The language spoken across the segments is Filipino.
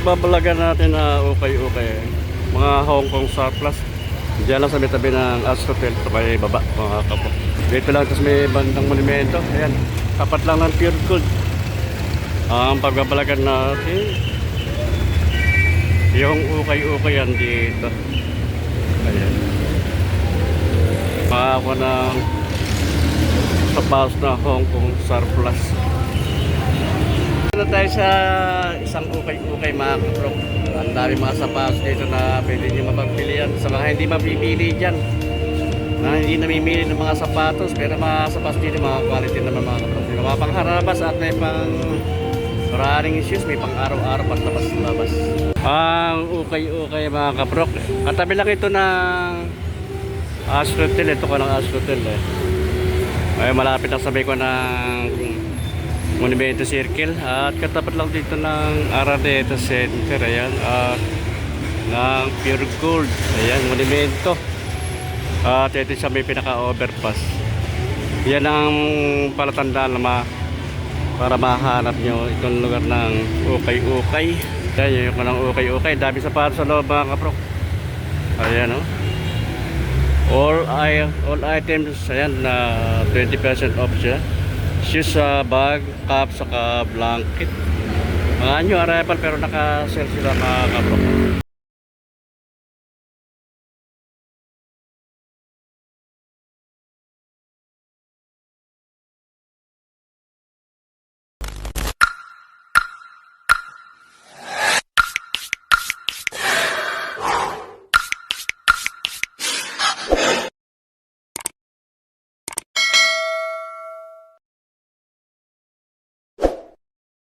pagbabalagan natin na ukay-ukay, mga Hong Kong surplus, diyan lang sa may tabi ng Astro Hotel, ito kay baba, mga kapo. Dito lang kasi may bandang monumento, ayan, tapat lang ng pure gold. Ang pagbabalagan natin, yung ukay-ukay yan dito. Ayan. Makakuha ng sapatos na Hong Kong surplus. Dito tayo sa isang ukay-ukay mga kaprok. Ang dami mga sapatos dito na pwede nyo mapagpilian. Sa mga hindi mapipili dyan. Na hindi namimili ng mga sapatos. Pero mga sapatos dito mga quality naman mga kaprok. May mga pangharabas at may pang running shoes. May pang araw-araw pang labas-labas. Ang ukay-ukay mga kaprok. Katabi lang ito ng Astrotel. Ito ko ng Astrotel eh. Ay, malapit lang sabi ko ng Monumento Circle. At katapat lang dito ng Araneta Center ayan at ng Pure Gold. Ayan Monumento. At ito siya may pinaka overpass yan ang palatandaan na ma para mahanap nyo itong lugar ng ukay-ukay. Ayan yung ng ukay-ukay. Dami sa para sa loob mga kaprok. Ayan o all, I, all items ayan na 20% off siya shoes sa bag, cap, saka blanket. Mga new arrival pero naka-sell sila mga kabro.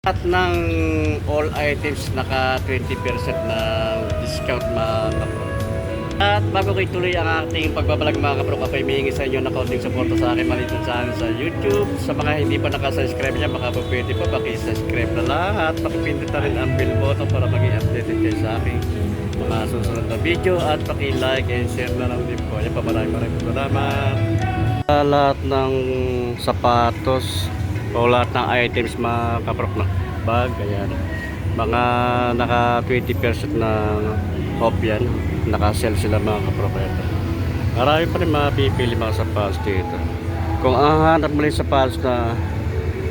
At ng all items naka 20% na discount mga kapro. At bago ko ituloy ang ating pagbabalag mga kapro, ako ay humihingi sa inyo na kaunting suporta sa akin maliit sa sa YouTube. Sa mga hindi pa nakasubscribe niya, baka po pwede po, subscribe na lang at pakipindot na rin ang bell button para maging updated kayo sa aking mga susunod na video at paki-like and share na lang din po. Yan pa maraming maraming salamat. Sa lahat ng sapatos o lahat ng items mga kaprok na bag, ayan. Mga naka 20% na off yan. Naka-sell sila mga kaprok ito. Marami pa rin mapipili mga sapatos dito. Kung ang hanap mo rin sapatos na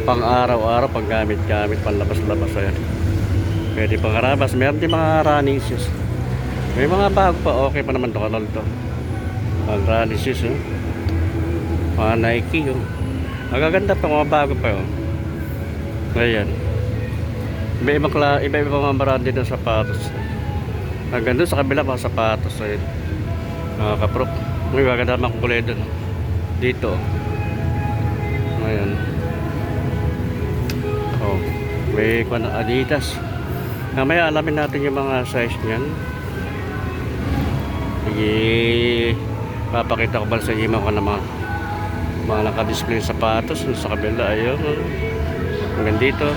pang araw-araw, pang gamit-gamit, pang labas-labas, ayan. Pwede pang harabas. Meron din mga running shoes. May mga bago pa, okay pa naman to, kanal to. Ang running shoes, eh. Mga Nike, oh. Magaganda pa, mga bago pa, oh. Ayan. Iba-ibang kla, iba-ibang mga brand din ng sapatos. Hanggang doon sa kabila mga sapatos, ayun. Mga kaprok. May maganda naman kulay doon. oh. Dito, oh. Ayan. Oh, may kwan Adidas. Mamaya alamin natin yung mga size niyan. Sige, papakita ko ba sa inyo ko na mga naka-display sapatos sa kabila ayun. Hanggang dito.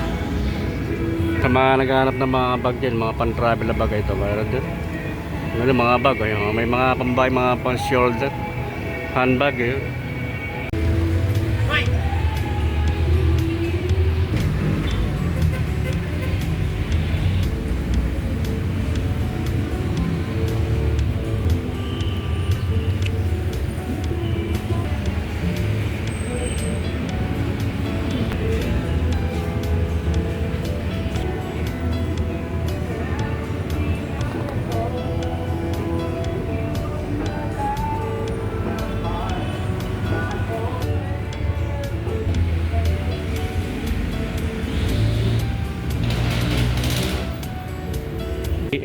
Sa mga naghahanap ng mga bag din mga pan-travel na bag ito mayroon din ano mga bag ayun. may mga pambay mga pang shoulder handbag ayun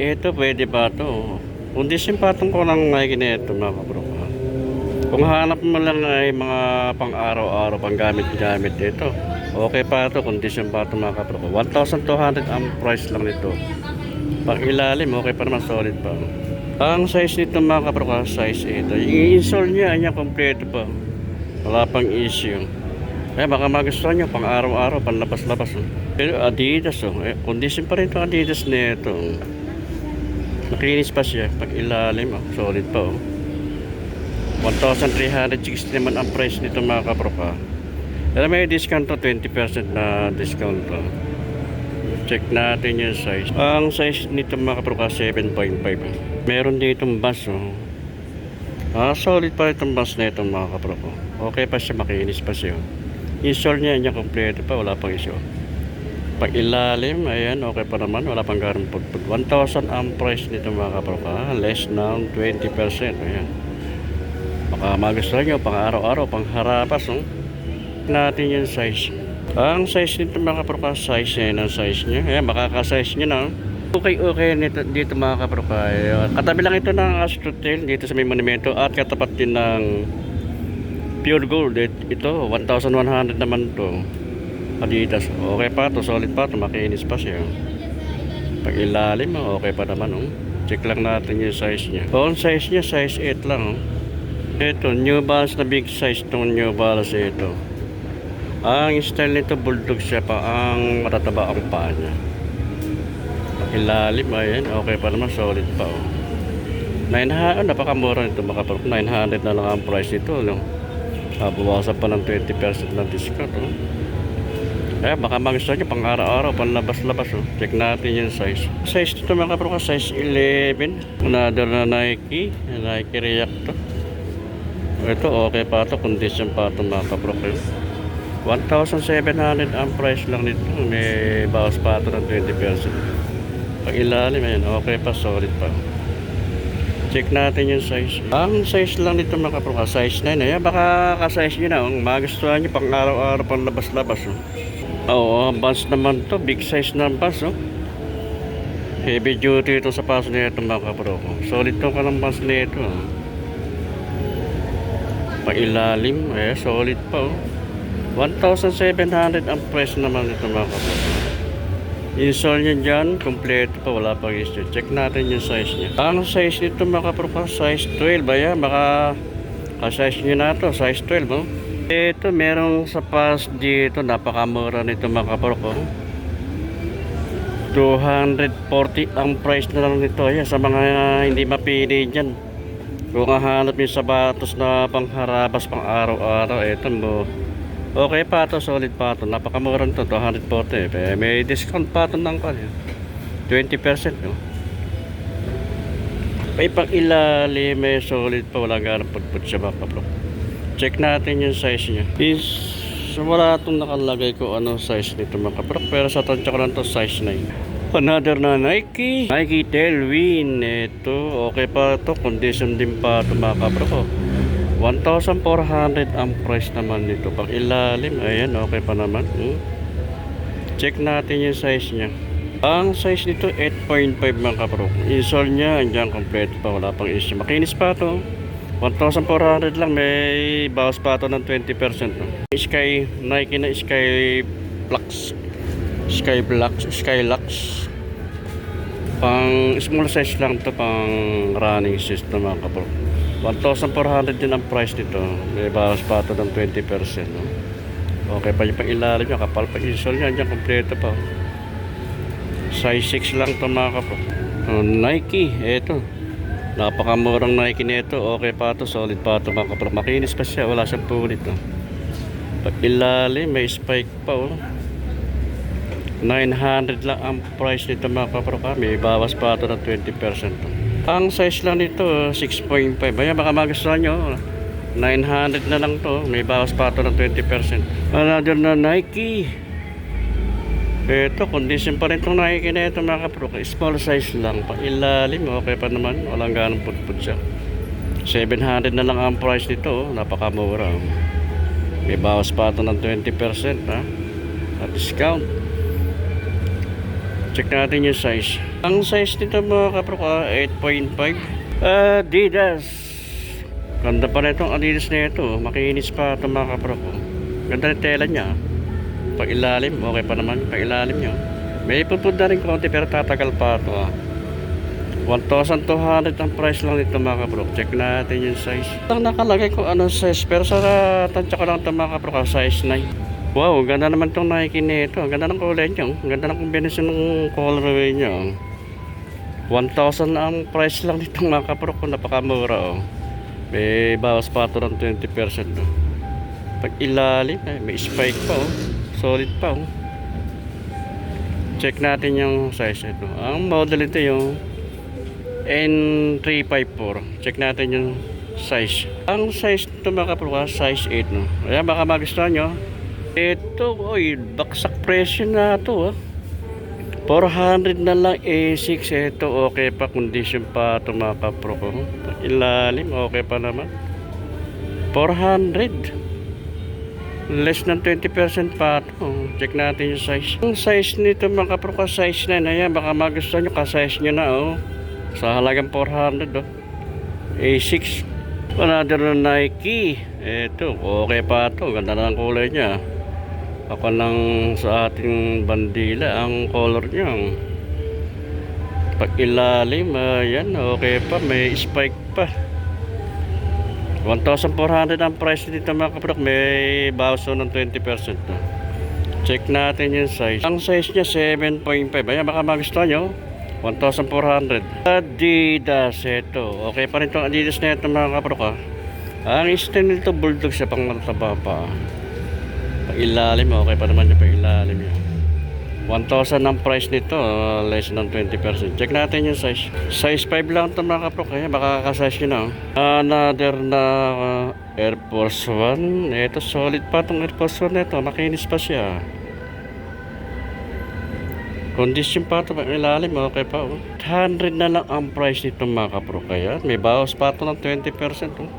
Ito pwede pa to. Kung disimpatong ko ng Nike na ito mga kabro. Kung hanap mo lang ay mga pang araw-araw pang gamit-gamit ito. Okay pa ito kung disimpatong mga kabro. 1,200 ang price lang nito. Ilalim okay pa naman solid pa. Ang size nito mga kabro size 8. Yung insole niya ay kompleto pa. Wala pang issue. Kaya baka magustuhan nyo pang araw-araw, pang labas-labas. oh. Pero Adidas oh. Eh, condition pa rin itong Adidas nito. Naklinis pa siya. Pag ilalim oh. Solid pa oh. 1,360 naman ang price nito mga kaproka. Pero may discount to 20% na discount to. Check natin yung size. Ang size nito mga kapro 7.5. Meron ditong bus oh. Ah, solid pa itong bus na ito mga kapro ko. Okay pa siya, makinis pa siya. Install niya, niya kompleto pa, wala pang issue. Pag ilalim, ayan, okay pa naman, wala pang garang pudpud. 1,000 ang price nito mga kapro ka, less ng 20%. Ayan. Baka magustuhan nyo, pang araw-araw, pang harapas, no? natin yung size. Ang size nito mga kaproka, size niya ng size niya. Ayan, makaka-size niya na. Okay, okay nito, dito mga kaproka. Katabi lang ito ng Astrotel dito sa may monumento at katapat din ng Pure Gold. It- Ito, 1,100 naman to. Adidas. Okay pa to, solid pa to, makinis pa siya. Pag ilalim, okay pa naman. Oh. Check lang natin yung size niya. Oh, size niya, size 8 lang. Oh. Ito, New Balance na big size tong New Balance ito. Ang style nito bulldog siya pa ang matataba ang paa niya. Ilalim ayan, okay pa naman solid pa oh. 900, oh, napakamura nito mga kapatid. 900 na lang ang price nito. No? Ah, bawasan pa ng 20% ng discount. Oh. Kaya baka magustuhan nyo pang araw-araw, pang labas-labas. Oh. Check natin yung size. Size nito mga kapatid, size 11. Another na Nike, Nike React to. Ito okay pa to, condition pa to mga kapatid. 1,700 ang price lang nito. May bawas pa ito ng 20%. Pag ilalim, ayan, okay pa, solid pa. Check natin yung size. Ang size lang nito mga kapro, size 9. Ayan, baka ka-size nyo na. Ang magustuhan nyo pang araw-araw, pang labas-labas. Oh. Oo, bus naman to. Big size na bus. Oh. Heavy duty ito sa paso na ito mga kapro. Solid to ka ng bus na ito. Oh. Pag ilalim, eh, solid pa. Oh. 1,700 ang price naman ito mga kapatid. Install nyo dyan, kompleto pa, wala pang issue. Check natin yung size niya. Ang size nito mga kapatid, size 12. Ayan, baka ka-size nyo na to, size 12. Oh. Ito, merong sa pass dito, napakamura nito mga kapatid. 240 ang price na lang nito. Ayan, sa mga hindi mapili dyan. Kung hahanap yung sapatos na pangharabas pang araw-araw, ito mo. Okay pa to, solid pa to. Napakamura to, 240. Eh, May discount pa to ng kanya. 20% no. May pang ilalim, may solid pa, wala ganang pagput siya baka bro. Check natin yung size niya. Is, wala itong nakalagay ko ano size nito mga bro. Pero sa tansya ko lang to, size 9. Another na Nike. Nike Tailwind. Ito, okay pa to. Condition din pa ito mga kabro. 1,400 ang price naman nito. Pag ilalim, ayan, okay pa naman. Hmm. Check natin yung size niya. Ang size nito, 8.5 mga kapro. Install niya, andyan, kompleto pa, wala pang issue. Makinis pa to. 1,400 lang, may bawas pa to ng 20%. No? Sky, Nike na Sky Flux. Sky Flux, Skylux. Pang small size lang to, pang running system mga kapro. 1,400 din ang price nito. May bawas pa ito ng 20%. No? Okay pa yung pang ilalim niya. Kapal pa install niya. Diyan kompleto pa. Size 6 lang ito mga kapro. Oh, Nike. Ito. Napakamurang Nike nito. Okay pa ito. Solid pa ito mga kapro. Makinis pa siya. Wala siyang pulit. No? Pag ilalim, may spike pa. Oh. 900 lang ang price nito mga kapro. May bawas pa ito ng 20%. No? Ang size lang nito, 6.5. Ayan, baka magustuhan nyo. 900 na lang to. May bawas pa ito ng 20%. Another na Nike. Ito, condition pa rin itong Nike na ito mga kapro. Small size lang. Pa ilalim, okay pa naman. Walang ganong putput siya. 700 na lang ang price nito. oh. Napakamura. oh. May bawas pa ito ng 20%. Ha? At discount. Check natin yung size. Ang size nito mga kapro ka, 8.5. Adidas. Ganda pa na itong Adidas na ito. Makinis pa ito mga kapro ko. Ganda ng tela niya. Pag ilalim, okay pa naman. Pag ilalim niya. May pupud na rin konti pero tatagal pa ito. Ah. 1,200 ang price lang nito mga kapro. Check natin yung size. Ang nakalagay ko ano size pero sa tansya ko lang ito mga kapro ka, size 9. Wow, ganda naman itong Nike nito. Ang ganda ng kulay niya. Ang ganda ng kombinasyon ng colorway niya. 1,000 ang price lang nito mga kapro ko. Napakamura oh. May bawas pa ito ng 20%. Oh. Pag ilalim, eh, may spike pa oh. Solid pa oh. Check natin yung size ito. Ang model ito yung N354. Check natin yung size. Ang size nito mga kapro, size 8 no. Kaya baka magustuhan nyo. Ito, oy, baksak presyo na ito ah. 400 na lang A6 ito okay pa condition pa ito mga kapro ko. Ilalim okay pa naman. 400 less than 20% pa ito. Check natin yung size. Yung size nito mga kapro ka size na yan. Baka magustuhan nyo ka-size nyo na oh. Sa halagang 400 oh. A6. Another Nike. Ito, okay pa ito. Ganda na ang kulay niya. Ako lang sa ating bandila ang color niya. Pag ilalim, ayan, okay pa. May spike pa. 1,400 ang price dito mga kapatid. May bawas ng 20% na. Check natin yung size. Ang size niya 7.5. Ayan, baka magustuhan nyo. 1,400. Adidas ito. Okay pa rin itong Adidas na ito mga kapatid. Ang style nito bulldog siya pang mataba pa. Pag ilalim, okay pa naman yung pag ilalim yan. 1,000 ang price nito, less than 20%. Check natin yung size. Size 5 lang ito mga kapro, kaya baka kakasize nyo na. oh. Another na uh, Air Force 1. Ito, solid pa itong Air Force 1 na ito. Makinis pa siya. Condition pa ito, ilalim, okay pa. Oh. 100 na lang ang price nito mga kapro, kaya may bawas pa ito ng 20%. Oh.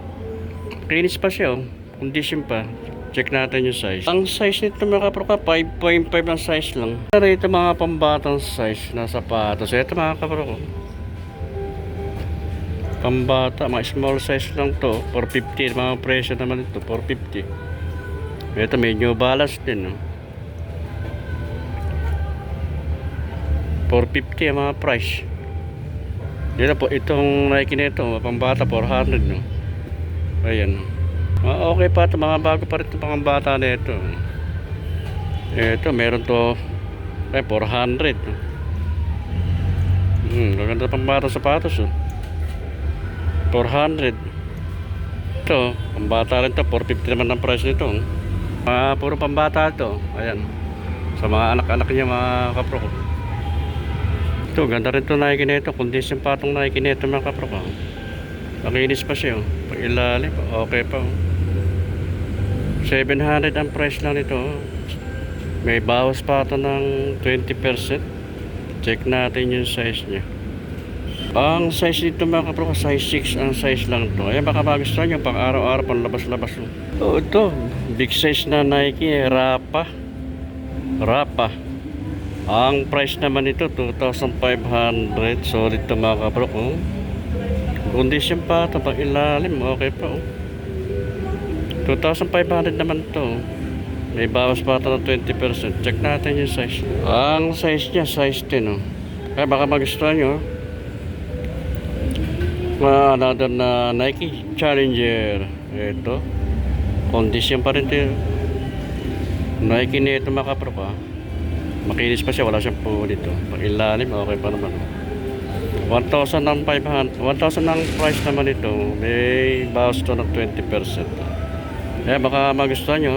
Makinis pa siya, oh. condition pa. Check natin yung size. Ang size nito mga kapro ka, 5.5 ang size lang. Pero ito mga pambatang size na sapatos. Ito mga kapro ko. Pambata, mga small size lang to. 450, mga presyo naman ito, 450. Ito may new balance din. No? 450 ang mga price. Dito po, itong Nike nito, pambata 400 no. Ayan. Ah, okay pa ito, mga bago pa rin ito mga bata na ito. Ito, meron to eh, 400. Hmm, maganda pang bata sapatos. Oh. 400. Ito, pambata rin to 450 naman ang price nito. oh. Ah, puro pambata ito. Ayan. Sa mga anak-anak niya, mga kapro ko. Ito, ganda rin ito Nike na ito. Condition pa itong Nike na ito, mga kapro ko. Makinis pa siya. Oh. Pag ilalim, okay pa. Oh. 700 ang price lang nito. May bawas pa ito ng 20%. Check natin yung size niya. Ang size nito mga kapro, size 6 ang size lang to. Ayan baka magustuhan nyo pang araw-araw pang labas-labas. Oh, ito, big size na Nike, Rapa. Rapa. Ang price naman nito 2,500. Solid to mga kapro. Oh. Condition pa ito, pag ilalim, okay pa. Oh. 2,500 naman to. May bawas pa ito ng 20%. Check natin yung size. Ang size niya, size 10. Oh. Kaya baka magustuhan nyo. Uh, another na Nike Challenger. Ito. Condition pa rin ito. Nike na ito makapro pa. Makinis pa siya, wala siyang po dito. Pag ilalim, okay pa naman. 1,000 ang 500, 1,000 ang price naman ito. May bawas to ng 20%. Kaya baka magustuhan nyo.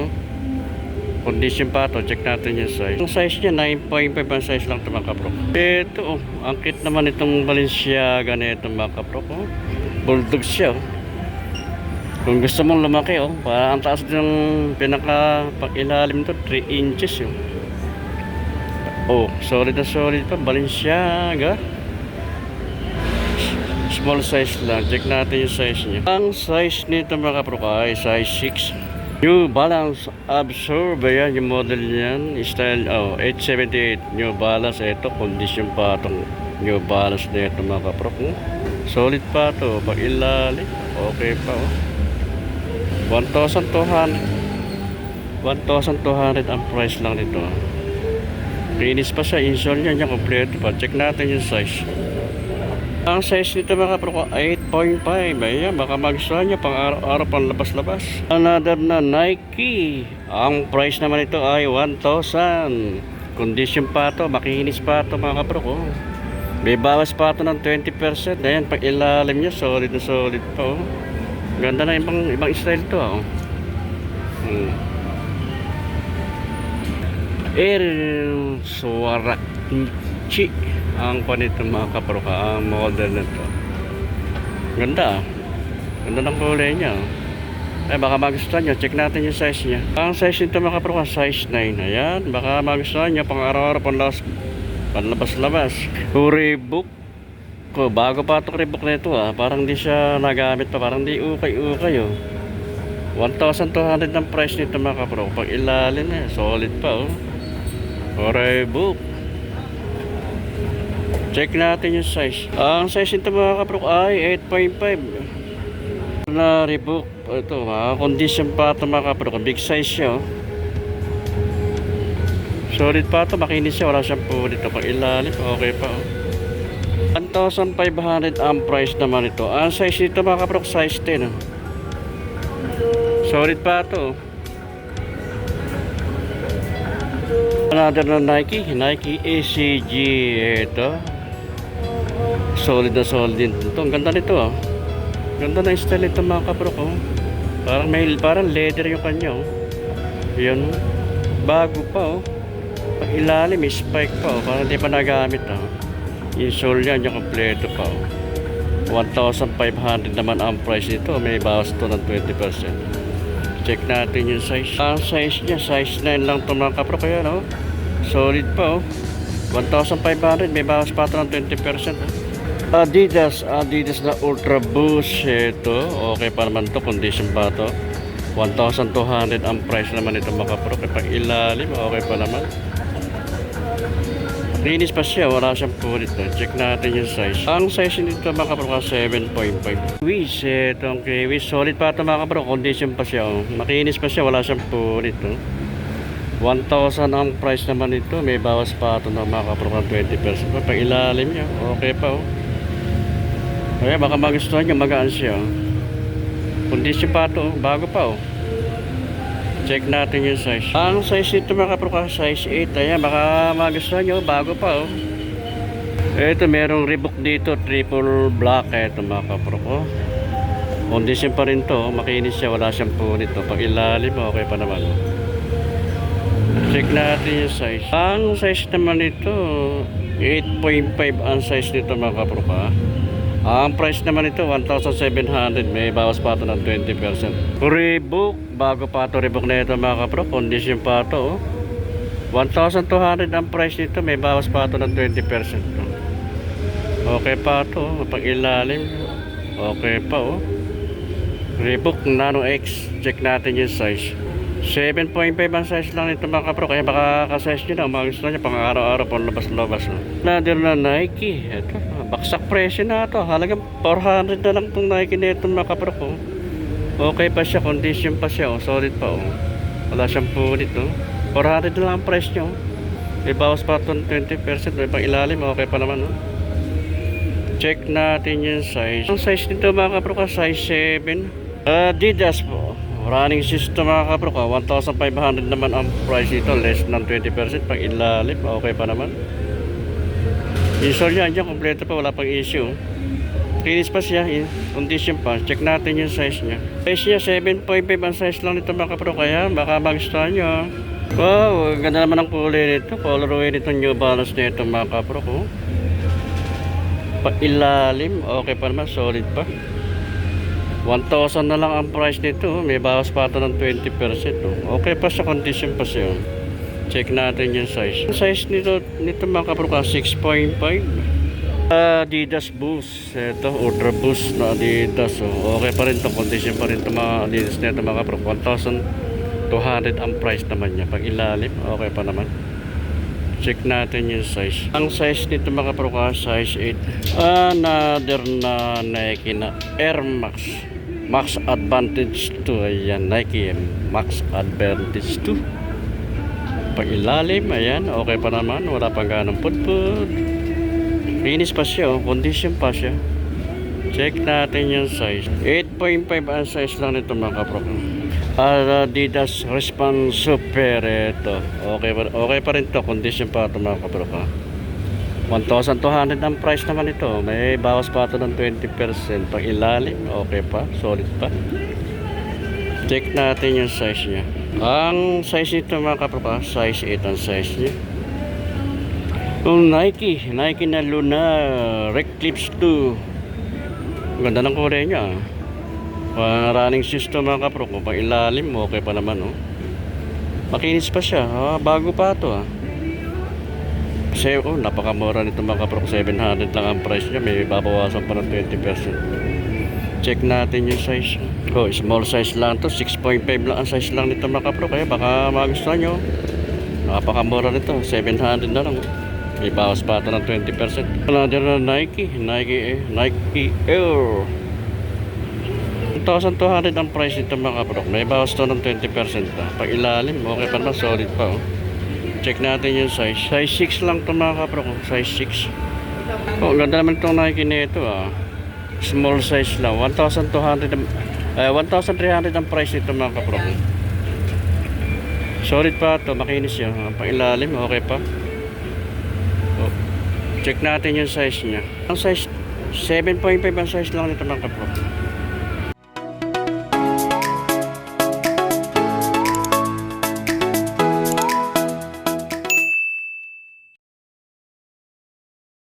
Condition pa to, check natin yung size. Ang size niya, 9.5 ang size lang ito mga kapro. Ito, oh, ang cute naman itong Balenciaga na ito mga kapro. Oh. Bulldog siya. Oh. Kung gusto mong lumaki, oh, para ang taas ng pinaka pag-ilalim to, 3 inches. Oh. oh, solid na solid pa, Balenciaga. Small size lang. Check natin yung size niya. Ang size nito mga kapro ay size 6. New Balance Absorb. Ayan yung model niyan. Style oh, 878. New Balance. Ito, condition pa itong New Balance na ito mga kapro. Hmm? Solid pa to Pag ilalim, okay pa oh. 1,200. 1,200 ang price lang nito. Linis pa siya. Insole niya niya. Kompleto pa. Check natin yung size. Ang size nito mga kapro 8.5. Ayan, baka magustuhan nyo pang araw-araw pang labas-labas. Another na Nike. Ang price naman ito ay 1,000. Condition pa to, makinis pa to mga kapro ko. May bawas pa to ng 20%. Ayan, pag ilalim nyo, solid na solid pa. Oh. Ganda na ibang, ibang style to. Oh. Hmm. Air Suwarakchi ang panito mga kaproka, ang model na to. Ganda ah. Ganda ng kulay niya. oh. Eh baka magustuhan nyo, check natin yung size niya. Ang size nito mga kaproka, size 9. Ayan, baka magustuhan nyo, pang araw-araw, panlabas, panlabas-labas. Reebok ko, bago pa ito Reebok na ito ah. Parang di siya nagamit pa, parang di ukay-ukay oh. 1,200 ang price nito mga kapro. Pag ilalim eh, solid pa oh. Reebok. Check natin yung size. Ang size nito mga kapro ay 8.5. Na Reebok. Ito ha, condition pa ito mga kapro. Big size siya oh. Solid pa ito, makinis siya. Wala siyang po dito. Pag ilalim, okay pa oh. 1,500 ang price naman ito. Ang size nito mga kapro, size 10 oh. Solid pa ito. Another na Nike, Nike ACG ito. Solid na solid din. Ito, ang ganda nito ah. Ganda na style nito mga kapro ko. Parang may parang leather yung kanya oh. Oh. Bago pa oh. Pag ilalim, may spike pa oh. Parang di pa nagamit oh. Yung sole yan, yung kompleto pa oh. 1,500 naman ang price nito. May bawas to ng 20%. Check natin yung size. Ang size niya, size 9 lang ito mga kapro. Kaya no, solid pa oh. 1,500. May bawas pa ito ng 20%. Oh. Adidas, Adidas na Ultra Boost. Ito, okay pa naman to Condition pa to 1,200 ang price naman ito mga kapro. Pag ilalim, okay pa naman. Linis pa siya, wala siyang pulit no. Check natin yung size. Ang size nito mga kapro 7.5. Kiwis, itong kiwis. Solid pa ito mga kapro, condition pa siya. Oh. Makinis pa siya, wala siyang pulit no. 1,000 ang price naman ito. May bawas pa ito ng mga kapro 20%. Pag ilalim niya, okay pa oh. Kaya baka magustuhan niya, magaan siya. Oh. Condition pa ito, oh. bago pa oh. Check natin yung size. Ang size nito mga kapro size 8. Ayan, baka magustuhan nyo, bago pa oh. Ito, merong Reebok dito, triple black. Ito mga kapro ko. Condition pa rin to, makinis siya, wala siyang punit. Oh. Pag ilalim, okay pa naman. Oh. Check natin yung size. Ang size naman nito, 8.5 ang size nito mga kapro ka. Ang price naman ito, 1,700. May bawas pa ito ng 20%. Reebok, bago pa ito Reebok na ito mga kapro. Condition pa ito. Oh. 1,200 ang price nito. May bawas pa ito ng 20%. Oh. Okay pa ito. oh. Pag ilalim, okay pa oh. Reebok Nano X. Check natin yung size. 7.5 ang size lang nito mga kapro. Kaya baka ka-size nyo na. Mga gusto nyo pang araw-araw pang labas-labas. No? Another na Nike. Ito. Baksak presyo na ito. Halagang 400 na lang itong Nike na ito mga kapro ko. Okay pa siya. Condition pa siya. Oh. Solid pa. Oh. Wala siyang punit. Oh. 400 na lang ang price nyo. May bawas pa ito ng 20%. May pang ilalim. Okay pa naman. Oh. Check natin yung size. Ang size nito mga kapro ka. Size 7. Adidas po. Running system mga kapro ka. 1,500 naman ang price nito. Less than 20%. Pang ilalim. Okay pa naman. Install niya, andyan, kompleto pa, wala pang issue. Kinis pa siya, in- condition pa. Check natin yung size niya. Size niya, 7.5 ang size lang nito mga kapro. Kaya baka magustuhan nyo. Wow, ganda naman ang kulay nito. Colorway nito New Balance nito mga kapro ko. Pa ilalim, okay pa naman, solid pa. 1,000 na lang ang price nito. May bawas pa ito ng 20%. oh. Okay pa sa condition pa siya. Check natin yung size. Ang size nito, nito mga kapro ka, 6.5. Adidas Boost. Ito, Ultra Boost na Adidas. Oh. Okay pa rin to Condition pa rin to mga Adidas nito mga kapro. 1,200 ang price naman niya. Pag ilalim, okay pa naman. Check natin yung size. Ang size nito mga kapro ka, size 8. Another na Nike na Air Max. Max Advantage 2. Ayan, Nike Max Advantage 2 pag ilalim, ayan, okay pa naman, wala pang ganong pudpud. Linis pa siya, oh. condition pa siya. Check natin yung size. 8.5 ang size lang nito mga kapro. Adidas Response Super ito. Okay pa, okay pa rin to, condition pa ito mga kapro. 1,200 ang price naman ito. May bawas pa ito ng 20%. Pag ilalim, okay pa, solid pa. Check natin yung size niya. Ang size nito mga kaproka, size 8 ang size niya. Yung Nike, Nike na Luna Reclipse 2. Ganda ng kulay niya. Pang running system mga kaproka, pang ilalim, okay pa naman oh. Makinis pa siya, ah, bago pa to ah. Kasi oh, napakamura nito mga kaproka, 700 lang ang price niya, may babawasan pa ng 20%. Check natin yung size. Oh, small size lang to. 6.5 lang ang size lang nito mga kapro. Kaya baka magustuhan nyo. Napakamura nito. 700 na lang. May bawas pa ito ng 20%. Another na Nike. Nike, eh, Nike Air. 1,200 ang price nito mga kapro. May bawas to ng 20%. Ah. Pag ilalim, okay pa naman. Solid pa. Oh. Check natin yung size. Size 6 lang to mga kapro. Size 6. Oh, ganda naman itong Nike nito ah small size lang. 1,200 ang- eh, 1,300 ang price nito mga kapro solid pa to makinis yan ang pailalim okay pa. Oh. check natin yung size niya. Ang size 7.5 ang size lang nito mga kapro